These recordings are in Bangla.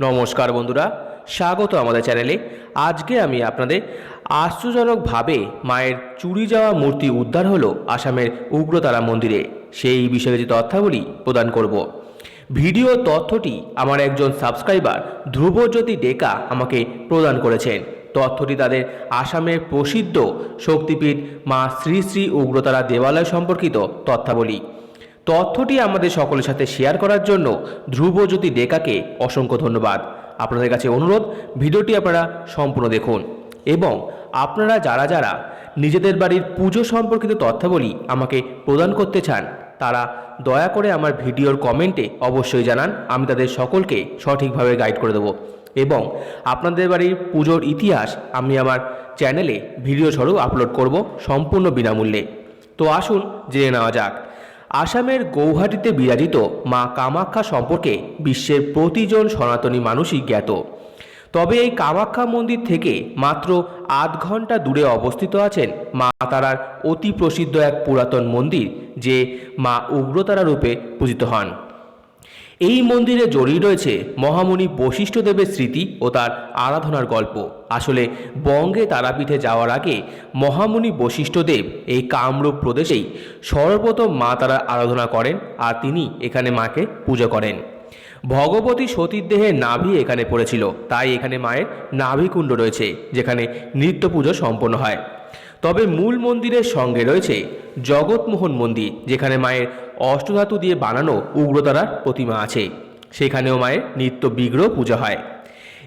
নমস্কার বন্ধুরা, স্বাগত আমাদের চ্যানেলে। আজকে আমি আপনাদের আশ্চর্যজনকভাবে মায়ের চুরি যাওয়া মূর্তি উদ্ধার হলো আসামের উগ্রতারা মন্দিরে। সেই বিষয়ে যে তথ্যাবলী প্রদান করব। ভিডিও তথ্যটি আমার একজন সাবস্ক্রাইবার ধ্রুবজ্যোতি ডেকা আমাকে প্রদান করেছেন। তথ্যটি তাদের আসামের প্রসিদ্ধ শক্তিপীঠ মা শ্রী শ্রী উগ্রতারা দেবালয় সম্পর্কিত তথ্যাবলী। তথ্যটি আমাদের সকলের সাথে শেয়ার করার জন্য ধ্রুবজ্যোতি ডেকাকে অসংখ্য ধন্যবাদ। আপনাদের কাছে অনুরোধ, ভিডিওটি আপনারা সম্পূর্ণ দেখুন এবং আপনারা যারা যারা নিজেদের বাড়ির পুজো সম্পর্কিত তথ্যাবলী আমাকে প্রদান করতে চান, তারা দয়া করে আমার ভিডিওর কমেন্টে অবশ্যই জানান, আমি তাদের সকলকে সঠিকভাবে গাইড করে দেবো এবং আপনাদের বাড়ির পুজোর ইতিহাস আমি আমার চ্যানেলে ভিডিও স্বরূপ আপলোড করব সম্পূর্ণ বিনামূল্যে। তো আসুন, জেনে নেওয়া যাক। আসামের গৌহাটিতে বিরাজিত মা কামাখ্যা সম্পর্কে বিশ্বের প্রতিজন সনাতনী মানুষই জ্ঞাত। তবে এই কামাখ্যা মন্দির থেকে মাত্র আধ ঘণ্টা দূরে অবস্থিত আছেন মা তারার অতি প্রসিদ্ধ এক পুরাতন মন্দির, যে মা উগ্রতারা রূপে পূজিত হন। এই মন্দিরে জড়িয়ে রয়েছে মহামুনি বশিষ্ঠদেবের স্মৃতি ও তার আরাধনার গল্প। আসলে বঙ্গে তারাপীঠে যাওয়ার আগে মহামুনি বশিষ্ঠদেব এই কামরূপ প্রদেশেই সর্বপ্রথম মা তারা আরাধনা করেন আর তিনি এখানে মাকে পুজো করেন। ভগবতী সতীর দেহে নাভি এখানে পড়েছিল। তাই এখানে মায়ের নাভিকুণ্ড রয়েছে, যেখানে নৃত্য পুজো সম্পন্ন হয়। তবে মূল মন্দিরের সঙ্গে রয়েছে জগৎমোহন মন্দির, যেখানে মায়ের অষ্টধাতু দিয়ে বানানো উগ্রতারার প্রতিমা আছে। সেখানেও মায়ের নিত্য বিগ্রহ পুজো হয়।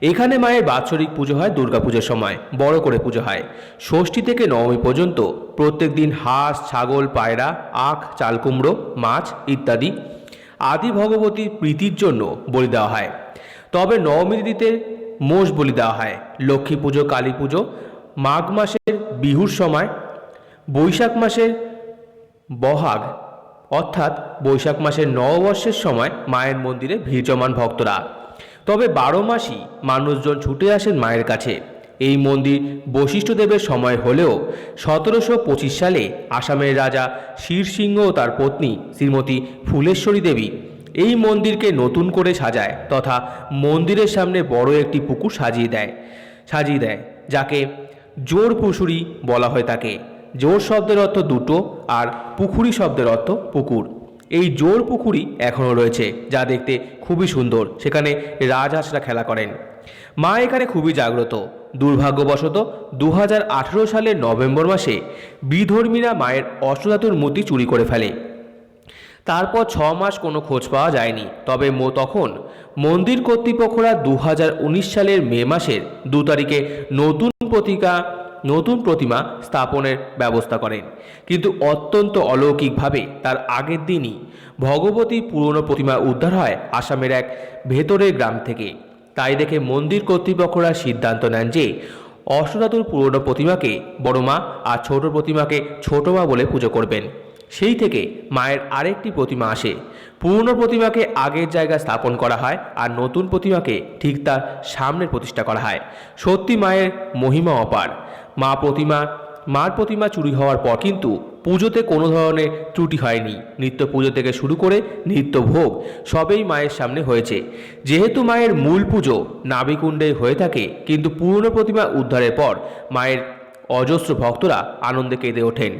এখানে মায়ের বাৎসরিক পুজো হয় দুর্গাপুজোর সময়, বড় করে পুজো হয়। ষষ্ঠী থেকে নবমী পর্যন্ত প্রত্যেক দিন হাঁস, ছাগল, পায়রা, আখ, চালকুমড়ো, মাছ ইত্যাদি আদি ভগবতীর প্রীতির জন্য বলি দেওয়া হয়। তবে নবমী তিথিতে মোষ বলি দেওয়া হয়। লক্ষ্মী পুজো, কালী পুজো, মাঘ মাসের বিহুর সময়, বৈশাখ মাসের বহাগ অর্থাৎ বৈশাখ মাসের নববর্ষের সময় মায়ের মন্দিরে ভিড় জমান ভক্তরা। তবে বারো মাসই মানুষজন ছুটে আসেন মায়ের কাছে। এই মন্দির বশিষ্ঠদেবের সময় হলেও সতেরোশো পঁচিশ সালে আসামের রাজা শিরসিংহ ও তার পত্নী শ্রীমতী ফুলেশ্বরী দেবী এই মন্দিরকে নতুন করে সাজায় তথা মন্দিরের সামনে বড় একটি পুকুর সাজিয়ে দেয় সাজিয়ে দেয়, যাকে জোর পুশুরি বলা হয় তাকে। জোর শব্দের অর্থ দুটো আর পুকুরি শব্দের অর্থ পুকুর। এই জোর পুকুরি এখনও রয়েছে, যা দেখতে খুবই সুন্দর, সেখানে রাজহাঁসরা খেলা করেন। মা এখানে খুবই জাগ্রত। দুর্ভাগ্যবশত দু হাজার আঠেরো সালের নভেম্বর মাসে বিধর্মীরা মায়ের অষ্টধাতুর মূর্তি চুরি করে ফেলে। তারপর ছ মাস কোনো খোঁজ পাওয়া যায়নি, তবে মো তখন মন্দির কর্তৃপক্ষরা দু হাজার উনিশ সালের মে মাসের দু তারিখে নতুন প্রতিকা নতুন প্রতিমা স্থাপনের ব্যবস্থা করেন। কিন্তু অত্যন্ত অলৌকিকভাবে তার আগের দিনই ভগবতী পুরনো প্রতিমা উদ্ধার হয় আসামের এক ভেতরের গ্রাম থেকে। তাই দেখে মন্দির কর্তৃপক্ষরা সিদ্ধান্ত নেন যে অষ্টধাতুর পুরনো প্রতিমাকে বড়মা আর ছোট প্রতিমাকে ছোটমা বলে পুজো করবেন। সেই থেকে মায়ের আরেকটি প্রতিমা আসে। পুরনো প্রতিমাকে আগের জায়গায় স্থাপন করা হয় আর নতুন প্রতিমাকে ঠিক তার সামনে প্রতিষ্ঠা করা হয়। সত্যি মায়ের মহিমা অপার। মা প্রতিমা, মার প্রতিমা চুরি হওয়ার পর কিন্তু পুজোতে কোনো ধরনের ত্রুটি হয়নি। নিত্য পুজো থেকে শুরু করে নিত্য ভোগ সবেই মায়ের সামনে হয়েছে। যেহেতু মায়ের মূল পুজো নাবিকুণ্ডে হয়ে থাকে, কিন্তু পুরনো প্রতিমা উদ্ধারের পর মায়ের অজস্র ভক্তরা আনন্দে কেঁদে ওঠেন।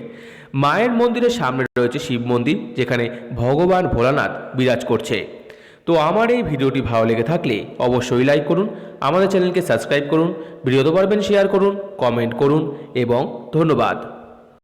মায়ের মন্দিরের সামনে রয়েছে শিব মন্দির, যেখানে ভগবান ভোলানাথ বিরাজ করছে। তো আমার এই ভিডিওটি ভালো লেগে থাকলে অবশ্যই লাইক করুন, আমাদের চ্যানেলকে সাবস্ক্রাইব করুন, ভিডিওতে পারবেন শেয়ার করুন কমেন্ট করুন, এবং ধন্যবাদ।